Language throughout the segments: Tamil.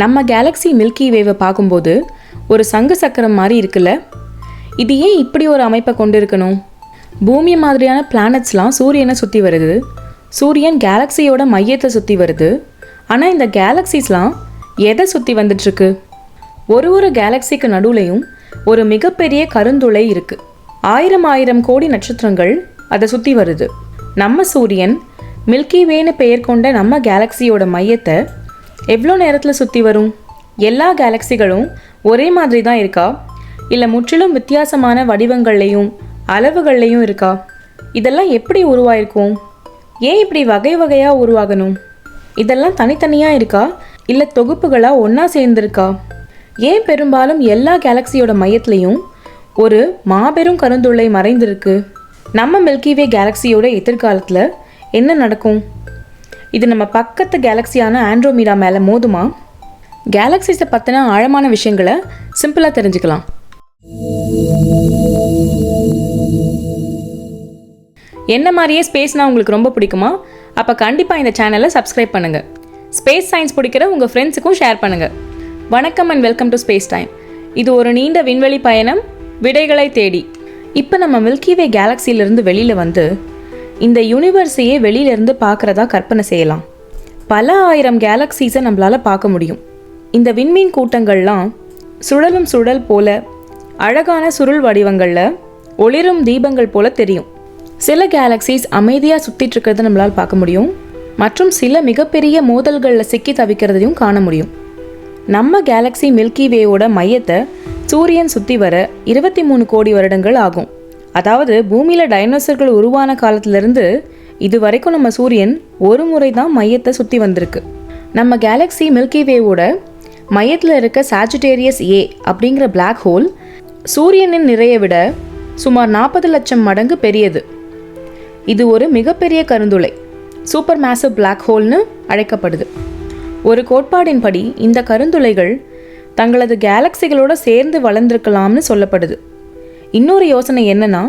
நம்ம கேலக்ஸி மில்கி வேவை பார்க்கும்போது ஒரு சங்கு சக்கரம் மாதிரி இருக்குல்ல? இது ஏன் இப்படி ஒரு அமைப்பை கொண்டு இருக்கணும் பூமி மாதிரியான பிளானட்ஸ்லாம் சூரியனை சுற்றி வருது. சூரியன் கேலக்ஸியோட மையத்தை சுற்றி வருது. ஆனால் இந்த கேலக்ஸிஸ்லாம் எதை சுற்றி வந்துட்டுருக்கு? ஒரு ஒரு கேலக்ஸிக்கு நடுவுலையும் ஒரு மிகப்பெரிய கருந்துளை இருக்குது ஆயிரம் ஆயிரம் கோடி நட்சத்திரங்கள் அதை சுற்றி வருது. நம்ம சூரியன் மில்கி வேன்னு பெயர் கொண்ட நம்ம கேலக்ஸியோட மையத்தை எவ்வளோ நேரத்தில் சுற்றி வரும்? எல்லா கேலக்ஸிகளும் ஒரே மாதிரி தான் இருக்கா? இல்லை முற்றிலும் வித்தியாசமான வடிவங்கள்லையும் அளவுகள்லையும் இருக்கா? இதெல்லாம் எப்படி உருவாயிருக்கும்? ஏன் இப்படி வகை வகையாக உருவாகணும்? இதெல்லாம் தனித்தனியாக இருக்கா? இல்லை தொகுப்புகளாக ஒன்றா சேர்ந்துருக்கா? ஏன் பெரும்பாலும் எல்லா கேலக்சியோட மையத்துலேயும் ஒரு மாபெரும் கருந்துள்ளை மறைந்திருக்கு? நம்ம மில்கிவே கேலக்சியோட எதிர்காலத்தில் என்ன நடக்கும்? இது நம்ம பக்கத்து கேலக்ஸியான ஆண்ட்ரோமீடா மேலே மோதுமா? கேலக்ஸிஸை பற்றின ஆழமான விஷயங்களை சிம்பிளாக தெரிஞ்சுக்கலாம். என்ன மாதிரியே ஸ்பேஸ்னால் உங்களுக்கு ரொம்ப பிடிக்குமா? அப்போ கண்டிப்பாக இந்த சேனலை சப்ஸ்கிரைப் பண்ணுங்கள் ஸ்பேஸ் சயின்ஸ் பிடிக்கிற உங்கள் ஃப்ரெண்ட்ஸுக்கும் ஷேர் பண்ணுங்கள் வணக்கம் and welcome to space time. இது ஒரு நீண்ட விண்வெளி பயணம் விடைகளை தேடி. இப்போ நம்ம மில்கிவே கேலக்ஸியிலிருந்து வெளியில் வந்து இந்த யூனிவர்ஸையே வெளியிலேருந்து பார்க்குறதா கற்பனை செய்யலாம். பல ஆயிரம் கேலக்ஸிஸை நம்மளால் பார்க்க முடியும். இந்த விண்மீன் கூட்டங்கள்லாம் சுழலும் சுழல் போல அழகான சுருள் வடிவங்களில் ஒளிரும் தீபங்கள் போல தெரியும். சில கேலக்ஸிஸ் அமைதியாக சுற்றிட்டு இருக்கிறத நம்மளால் பார்க்க முடியும். மற்றும் சில மிகப்பெரிய மோதல்களில் சிக்கி தவிக்கிறதையும் காண முடியும். நம்ம கேலக்ஸி மில்கி வேவோட மையத்தை சூரியன் சுற்றி வர இருபத்தி மூணு கோடி வருடங்கள் ஆகும். அதாவது பூமியில் டைனோசர்கள் உருவான காலத்திலிருந்து இது வரைக்கும் நம்ம சூரியன் ஒரு முறை தான் மையத்தை சுற்றி வந்திருக்கு. நம்ம கேலக்ஸி மில்கி வேவோட மையத்தில் இருக்க சாஜிடேரியஸ் ஏ அப்படிங்கிற பிளாக் ஹோல் சூரியனின் நிறையை விட சுமார் நாற்பது லட்சம் மடங்கு பெரியது. இது ஒரு மிகப்பெரிய கருந்துளை சூப்பர் மேசிவ் பிளாக் ஹோல்னு அழைக்கப்படுது. ஒரு கோட்பாடின்படி இந்த கருந்துளைகள் தங்களது கேலக்சிகளோட சேர்ந்து வளர்ந்திருக்கலாம்னு சொல்லப்படுது. இன்னொரு யோசனை என்னன்னா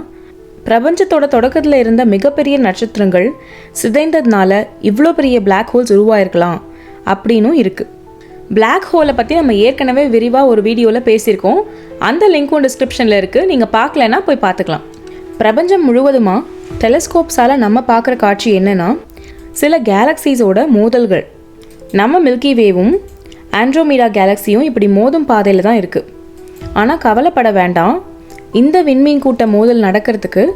பிரபஞ்சத்தோட தொடக்கத்தில் இருந்த மிகப்பெரிய நட்சத்திரங்கள் சிதைந்ததுனால இவ்வளோ பெரிய பிளாக் ஹோல்ஸ் உருவாயிருக்கலாம் அப்படின்னும் இருக்குது பிளாக் ஹோலை பற்றி நம்ம ஏற்கனவே விரிவாக ஒரு வீடியோவில் பேசியிருக்கோம். அந்த லிங்க்கும் டிஸ்கிரிப்ஷனில் இருக்குது நீங்கள் பார்க்கலன்னா போய் பார்த்துக்கலாம். பிரபஞ்சம் முழுவதுமாக டெலஸ்கோப்ஸால் நம்ம பார்க்குற காட்சி என்னென்னா சில கேலக்ஸிஸோட மோதல்கள். நம்ம மில்கி வேவும் ஆண்ட்ரோமீடா கேலக்ஸியும் இப்படி மோதும் பாதையில் தான் இருக்குது ஆனால் கவலைப்பட வேண்டாம். இந்த விண்மீன் கூட்ட மோதல் நடக்கிறதுக்கு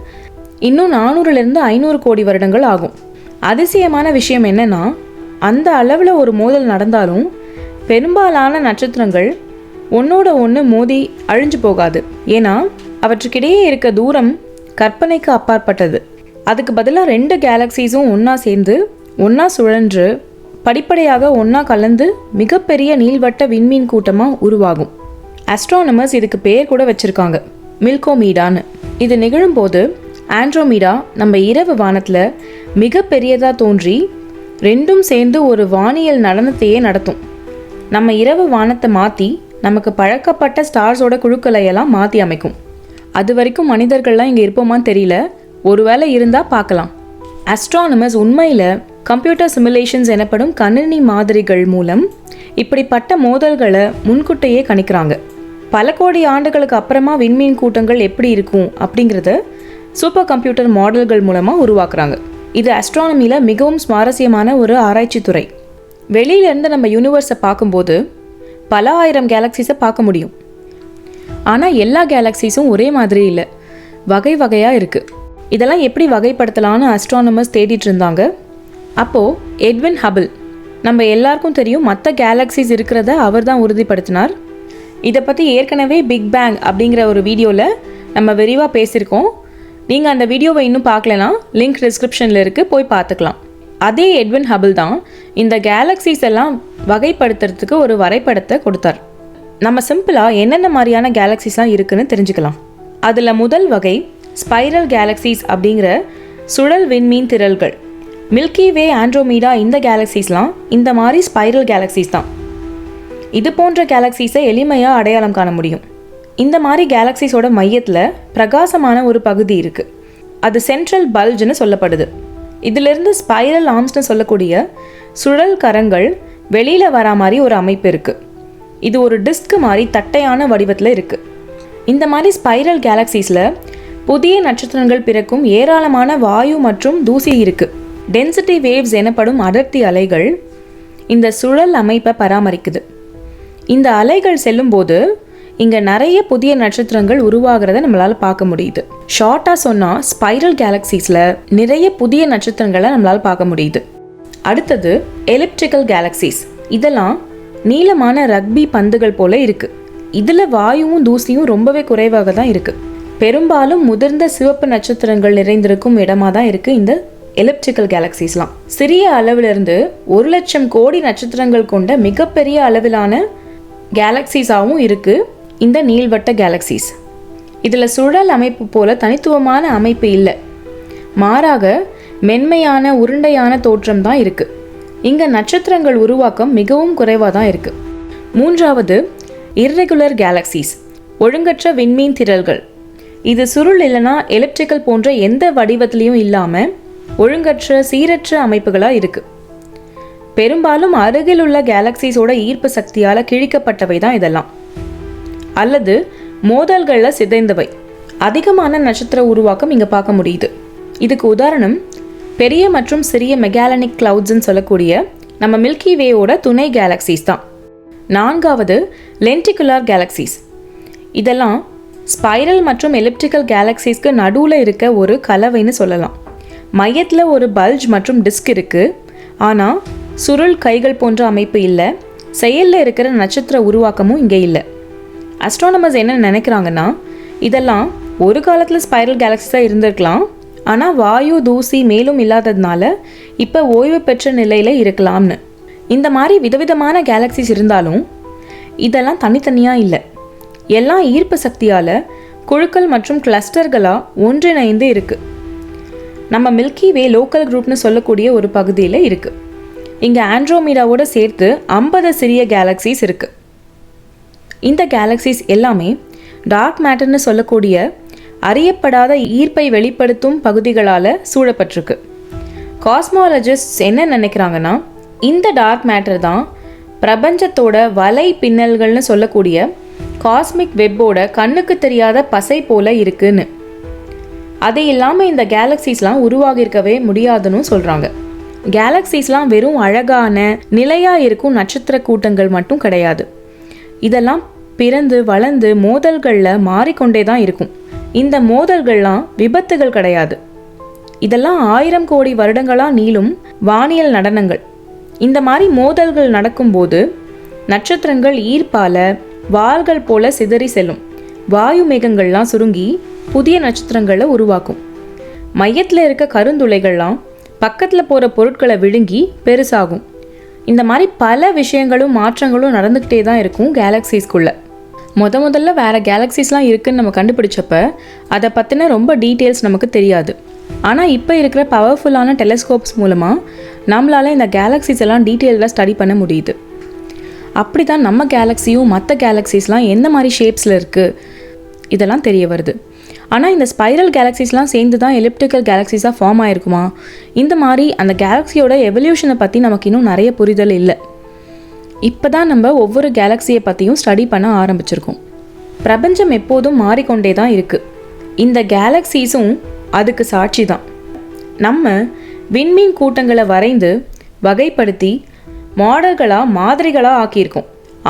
இன்னும் நானூறுலேருந்து ஐநூறு கோடி வருடங்கள் ஆகும். அதிசயமான விஷயம் என்னன்னா அந்த அளவில் ஒரு மோதல் நடந்தாலும் பெரும்பாலான நட்சத்திரங்கள் ஒன்றோட ஒன்று மோதி அழிஞ்சு போகாது. ஏன்னா அவற்றுக்கிடையே இருக்க தூரம் கற்பனைக்கு அப்பாற்பட்டது. அதுக்கு பதிலாக ரெண்டு கேலக்ஸிஸும் ஒன்றா சேர்ந்து ஒன்றா சுழன்று படிப்படியாக ஒன்றா கலந்து மிகப்பெரிய நீள்வட்ட விண்மீன் கூட்டமாக உருவாகும். அஸ்ட்ரானமர்ஸ் இதுக்கு பேர் கூட வச்சுருக்காங்க. மில்கோமீடான்னு இது நிகழும்போது ஆண்ட்ரோமீடா நம்ம இரவு வானத்தில் மிகப்பெரியதாக தோன்றி ரெண்டும் சேர்ந்து ஒரு வானியல் நடனத்தையே நடத்தும். நம்ம இரவு வானத்தை மாற்றி நமக்கு பழக்கப்பட்ட ஸ்டார்ஸோட குழுக்களையெல்லாம் மாற்றி அமைக்கும். அது வரைக்கும் மனிதர்கள்லாம் இங்கே இருப்போமான்னு தெரியல. ஒருவேளை இருந்தால் பார்க்கலாம். அஸ்ட்ரானமர்ஸ் உண்மையில் கம்ப்யூட்டர் சிமுலேஷன்ஸ் எனப்படும் கணினி மாதிரிகள் மூலம் இப்படிப்பட்ட மோதல்களை முன்கூட்டையே கணிக்கிறாங்க. பல கோடி ஆண்டுகளுக்கு அப்புறமா விண்மீன் கூட்டங்கள் எப்படி இருக்கும் அப்படிங்கிறத சூப்பர் கம்ப்யூட்டர் மாடல்கள் மூலமாக உருவாக்குறாங்க. இது அஸ்ட்ரானமியில் மிகவும் சுவாரஸ்யமான ஒரு ஆராய்ச்சி துறை. வெளியிலேருந்து நம்ம யூனிவர்ஸை பார்க்கும்போது பல ஆயிரம் கேலக்ஸிஸை பார்க்க முடியும். ஆனால் எல்லா கேலக்ஸிஸும் ஒரே மாதிரி இல்லை. வகை வகையாக இருக்குது இதெல்லாம் எப்படி வகைப்படுத்தலாம்னு அஸ்ட்ரானமர்ஸ் தேடிட்டு இருந்தாங்க. அப்போது எட்வின் ஹபிள் நம்ம எல்லாருக்கும் தெரியும் மற்ற கேலக்ஸிஸ் இருக்கிறத அவர் தான் உறுதிப்படுத்தினார். இதை பற்றி ஏற்கனவே பிக் பேங் அப்படிங்கிற ஒரு வீடியோவில் நம்ம விரிவாக பேசியிருக்கோம். நீங்கள் அந்த வீடியோவை இன்னும் பார்க்கலனா லிங்க் டிஸ்கிரிப்ஷனில் இருக்குது போய் பார்த்துக்கலாம். அதே எட்வின் ஹபிள் தான் இந்த கேலக்ஸிஸ் எல்லாம் வகைப்படுத்துறதுக்கு ஒரு வரைபடத்தை கொடுத்தார். நம்ம சிம்பிளாக என்னென்ன மாதிரியான கேலக்ஸிஸ்லாம் இருக்குதுன்னு தெரிஞ்சுக்கலாம். அதில் முதல் வகை ஸ்பைரல் கேலக்ஸிஸ் அப்படிங்கிற சுழல் விண்மீன் திரள்கள். மில்கி வே ஆண்ட்ரோமீடா இந்த கேலக்ஸிஸ்லாம் இந்த மாதிரி ஸ்பைரல் கேலக்ஸிஸ் தான். இது போன்ற கேலக்சிஸை எளிமையாக அடையாளம் காண முடியும். இந்த மாதிரி கேலக்ஸிஸோட மையத்தில் பிரகாசமான ஒரு பகுதி இருக்குது அது சென்ட்ரல் பல்ஜ்னு சொல்லப்படுது. இதிலிருந்து ஸ்பைரல் ஆர்ம்ஸ்னு சொல்லக்கூடிய சுழல் கரங்கள் வெளியில் வரா மாதிரி ஒரு அமைப்பு இருக்குது இது ஒரு டிஸ்க் மாதிரி தட்டையான வடிவத்தில் இருக்குது இந்த மாதிரி ஸ்பைரல் கேலக்சிஸில் புதிய நட்சத்திரங்கள் பிறக்கும் ஏராளமான வாயு மற்றும் தூசி இருக்குது டென்சிட்டி வேவ்ஸ் எனப்படும் அடர்த்தி அலைகள் இந்த சுழல் அமைப்பை பராமரிக்குது. இந்த அலைகள் செல்லும்போது இங்கே நிறைய புதிய நட்சத்திரங்கள் உருவாகிறத நம்மளால் பார்க்க முடியுது. ஷார்ட்டாக சொன்னால் ஸ்பைரல் கேலக்சிஸில் நிறைய புதிய நட்சத்திரங்களை நம்மளால் பார்க்க முடியுது. அடுத்தது எலிப்டிக்கல் கேலக்சிஸ் இதெல்லாம் நீளமான ரக்பி பந்துகள் போல இருக்குது இதில் வாயுவும் தூசியும் ரொம்பவே குறைவாக தான் இருக்குது பெரும்பாலும் முதிர்ந்த சிவப்பு நட்சத்திரங்கள் நிறைந்திருக்கும் இடமாக தான் இருக்குது இந்த எலிப்டிக்கல் கேலக்சிஸ்லாம் சிறிய அளவிலிருந்து ஒரு லட்சம் கோடி நட்சத்திரங்கள் கொண்ட மிகப்பெரிய அளவிலான கேலக்சிஸாகவும் இருக்குது இந்த நீள்வட்ட கேலக்சிஸ் இதில் சுழல் அமைப்பு போல தனித்துவமான அமைப்பு இல்லை. மாறாக மென்மையான உருண்டையான தோற்றம் தான் இருக்குது இங்கே நட்சத்திரங்கள் உருவாக்கம் மிகவும் குறைவாக தான் இருக்குது மூன்றாவது இர்ரெகுலர் கேலக்சிஸ் ஒழுங்கற்ற விண்மீன் திரள்கள். இது சுருள் இல்லைனா எலக்ட்ரிக்கல் போன்ற எந்த வடிவத்திலையும் இல்லாமல் ஒழுங்கற்ற சீரற்ற அமைப்புகளாக இருக்குது பெரும்பாலும் அருகில் உள்ள கேலக்சிஸோட ஈர்ப்பு சக்தியால் கிழிக்கப்பட்டவை தான் இதெல்லாம். அல்லது மோதல்களில் சிதைந்தவை. அதிகமான நட்சத்திர உருவாக்கம் இங்கே பார்க்க முடியுது. இதுக்கு உதாரணம் பெரிய மற்றும் சிறிய மெகாலனிக் கிளவுட்ஸ்ன்னு சொல்லக்கூடிய நம்ம மில்கி வேயோட துணை கேலக்சிஸ் தான். நான்காவது லென்டிகுலார் கேலக்சிஸ் இதெல்லாம் ஸ்பைரல் மற்றும் எலிப்டிக்கல் கேலக்சிஸ்க்கு நடுவில் இருக்க ஒரு கலவைன்னு சொல்லலாம். மையத்தில் ஒரு பல்ஜ் மற்றும் டிஸ்க் இருக்குது ஆனால் சுருள் கைகள் போன்ற அமைப்பு இல்லை. செயலில் இருக்கிற நட்சத்திர உருவாக்கமும் இங்கே இல்லை. அஸ்ட்ரானமர்ஸ் என்ன நினைக்கிறாங்கன்னா இதெல்லாம் ஒரு காலத்தில் ஸ்பைரல் கேலக்ஸிஸாக இருந்திருக்கலாம். ஆனால் வாயு தூசி மேலும் இல்லாததுனால இப்போ ஓய்வு பெற்ற நிலையில் இருக்கலாம்னு. இந்த மாதிரி விதவிதமான கேலக்சிஸ் இருந்தாலும் இதெல்லாம் தனித்தனியாக இல்லை. எல்லாம் ஈர்ப்பு சக்தியால் குழுக்கள் மற்றும் கிளஸ்டர்களாக ஒன்றிணைந்து இருக்குது நம்ம மில்கி வே லோக்கல் குரூப்னு சொல்லக்கூடிய ஒரு பகுதியில் இருக்குது இங்கே ஆண்ட்ரோமீடாவோட சேர்த்து ஐம்பது சிறிய கேலக்சிஸ் இருக்குது இந்த கேலக்சிஸ் எல்லாமே டார்க் மேட்டர்னு சொல்லக்கூடிய அறியப்படாத ஈர்ப்பை வெளிப்படுத்தும் பகுதிகளால் சூழப்பட்டிருக்கு. காஸ்மாலஜிஸ்ட் என்ன நினைக்கிறாங்கன்னா இந்த டார்க் மேட்டர் தான் பிரபஞ்சத்தோட வலை பின்னல்கள்னு சொல்லக்கூடிய காஸ்மிக் வெப்போட கண்ணுக்கு தெரியாத பசை போல இருக்குன்னு. அது இல்லாமல் இந்த கேலக்சிஸ்லாம் உருவாகியிருக்கவே முடியாதுன்னு சொல்கிறாங்க கேலக்சிஸ்லாம் வெறும் அழகான நிலையாக இருக்கும் நட்சத்திர கூட்டங்கள் மட்டும் கிடையாது. இதெல்லாம் பிறந்து வளர்ந்து மோதல்களில் மாறிக்கொண்டே தான் இருக்கும். இந்த மோதல்கள்லாம் விபத்துகள் கிடையாது. இதெல்லாம் ஆயிரம் கோடி வருடங்களாக நீளும் வானியல் நடனங்கள். இந்த மாதிரி மோதல்கள் நடக்கும்போது நட்சத்திரங்கள் ஈர்ப்பால வாள்கள் போல சிதறி செல்லும். வாயு மேகங்கள்லாம் சுருங்கி புதிய நட்சத்திரங்களை உருவாக்கும். மையத்தில் இருக்க கருந்துளைகள்லாம் பக்கத்தில் போகிற பொருட்களை விழுங்கி பெருசாகும். இந்த மாதிரி பல விஷயங்களும் மாற்றங்களும் நடந்துக்கிட்டே தான் இருக்கும் கேலக்ஸிஸ்குள்ளே முத முதல்ல வேறு கேலக்ஸிஸ்லாம் இருக்குதுன்னு நம்ம கண்டுபிடிச்சப்ப அதை பற்றின ரொம்ப டீட்டெயில்ஸ் நமக்கு தெரியாது. ஆனால் இப்போ இருக்கிற பவர்ஃபுல்லான டெலஸ்கோப்ஸ் மூலமாக நம்மளால் இந்த கேலக்ஸிஸ் எல்லாம் டீட்டெயிலாக ஸ்டடி பண்ண முடியுது. அப்படி தான் நம்ம கேலக்ஸியும் மற்ற கேலக்ஸிஸ்லாம் எந்த மாதிரி ஷேப்ஸில் இருக்குது இதெல்லாம் தெரிய வருது. ஆனால் இந்த ஸ்பைரல் கேலக்ஸிஸ்லாம் சேர்ந்து தான் எலிப்டிக்கல் கேலக்ஸிஸாக ஃபார்ம் ஆயிருக்குமா? இந்த மாதிரி அந்த கேலக்ஸியோட எவல்யூஷனை பற்றி நமக்கு இன்னும் நிறைய புரிதல் இல்லை. இப்போ தான் நம்ம ஒவ்வொரு கேலக்ஸியை பற்றியும் ஸ்டடி பண்ண ஆரம்பிச்சிருக்கோம். பிரபஞ்சம் எப்போதும் மாறிக்கொண்டே தான் இருக்குது இந்த கேலக்ஸிஸும் அதுக்கு சாட்சி தான் நம்ம விண்மீன் கூட்டங்களை வரைந்து வகைப்படுத்தி மாடல்களாக மாதிரிகளாக ஆக்கியிருக்கோம்.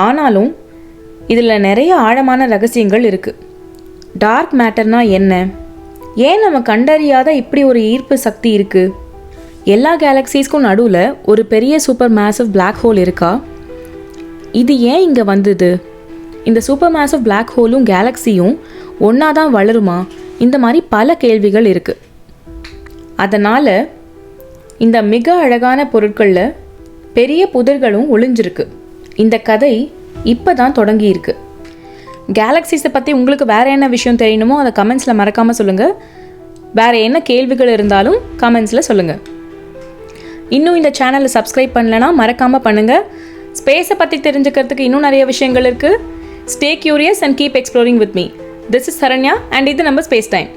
ஆனாலும் இதில் நிறைய ஆழமான ரகசியங்கள் இருக்குது டார்க் மேட்டர்னா என்ன? ஏன் நம்ம கண்டறியாத இப்படி ஒரு ஈர்ப்பு சக்தி இருக்குது எல்லா கேலக்ஸிஸ்க்கும் நடுவில் ஒரு பெரிய சூப்பர் மேசிவ் பிளாக் ஹோல் இருக்கா? இது ஏன் இங்கே வந்தது? இந்த சூப்பர் மேசிவ் பிளாக் ஹோலும் கேலக்ஸியும் ஒன்றா தான் வளருமா? இந்த மாதிரி பல கேள்விகள் இருக்குது அதனால் இந்த மிக அழகான பொருட்களில் பெரிய புதர்களும் ஒளிஞ்சிருக்கு. இந்த கதை இப்போ தான் தொடங்கியிருக்கு. கேலக்ஸிஸை பற்றி உங்களுக்கு வேறு என்ன விஷயம் தெரியணுமோ அதை கமெண்ட்ஸில் மறக்காமல் சொல்லுங்கள் வேறு என்ன கேள்விகள் இருந்தாலும் கமெண்ட்ஸில் சொல்லுங்கள் இன்னும் இந்த சேனலை சப்ஸ்கிரைப் பண்ணலனா மறக்காமல் பண்ணுங்கள் ஸ்பேஸை பற்றி தெரிஞ்சுக்கிறதுக்கு இன்னும் நிறைய விஷயங்கள் இருக்குது stay curious and keep exploring with me this is Saranya and இது நம்ம ஸ்பேஸ் டைம்